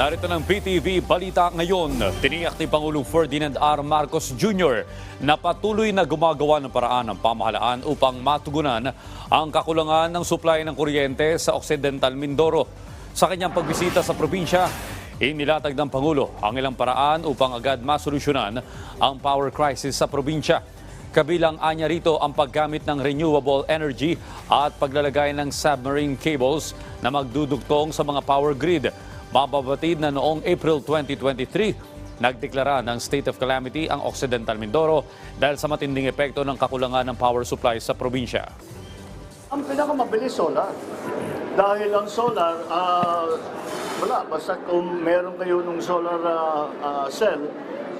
Narito ng PTV Balita ngayon. Tiniyak ni Pangulong Ferdinand R. Marcos Jr. na patuloy na gumagawa ng paraan ng pamahalaan upang matugunan ang kakulangan ng supply ng kuryente sa Occidental Mindoro. Sa kanyang pagbisita sa probinsya, inilatag ng Pangulo ang ilang paraan upang agad masolusyonan ang power crisis sa probinsya. Kabilang anya rito ang paggamit ng renewable energy at paglalagay ng submarine cables na magdudugtong sa mga power grid. Mababatid na noong April 2023, nagdeklara ng state of calamity ang Occidental Mindoro dahil sa matinding epekto ng kakulangan ng power supply sa probinsya. Ang pinakamabilis solar. Dahil ang solar, ah, wala. Basta kung meron kayo nung solar ah, ah, cell,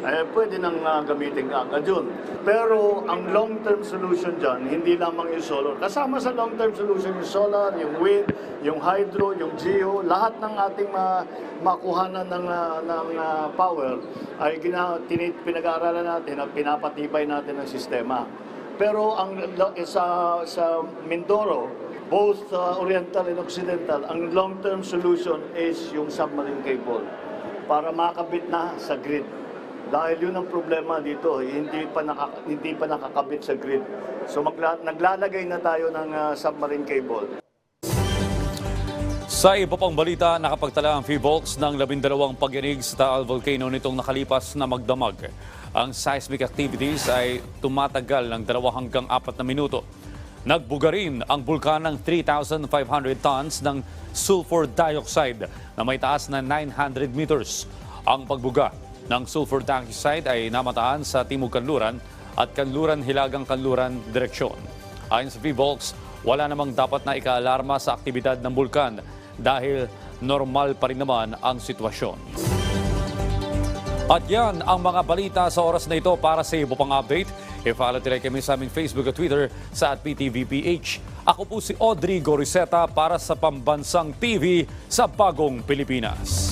eh, pwede nang ah, gamitin agad yun. Pero ang long-term solution dyan, hindi lamang yung solar. Kasama sa long-term solution yung solar, yung wind, yung hydro, yung geo, lahat ng ating ma makuhanan ng, ah, ng ah, power ay gina, pinag-aaralan natin at pinapatibay natin ang sistema. Pero ang lo- sa sa Mindoro, both uh, Oriental and Occidental, ang long-term solution is yung submarine cable para makabit na sa grid. Dahil yun ang problema dito, eh, hindi pa naka, hindi pa nakakabit sa grid. So magla, naglalagay na tayo ng uh, submarine cable. Sa iba pang balita, nakapagtala ang PHIVOLCS ng labindalawang pagyanig sa Taal Volcano nitong nakalipas na magdamag. Ang seismic activities ay tumatagal ng dalawa hanggang apat na minuto. Nagbuga rin ang bulkan ng 3,500 tons ng sulfur dioxide na may taas na 900 meters. Ang pagbuga ng sulfur dioxide ay namataan sa Timog Kanluran at Kanluran Hilagang Kanluran direksyon. Ayon sa PHIVOLCS, wala namang dapat na ikaalarma sa aktibidad ng bulkan dahil normal pa rin naman ang sitwasyon. At yan ang mga balita sa oras na ito para sa ibo pang update. I-follow tila kami sa aming Facebook at Twitter sa at PTVPH. Ako po si Audrey Goriseta para sa Pambansang TV sa Bagong Pilipinas.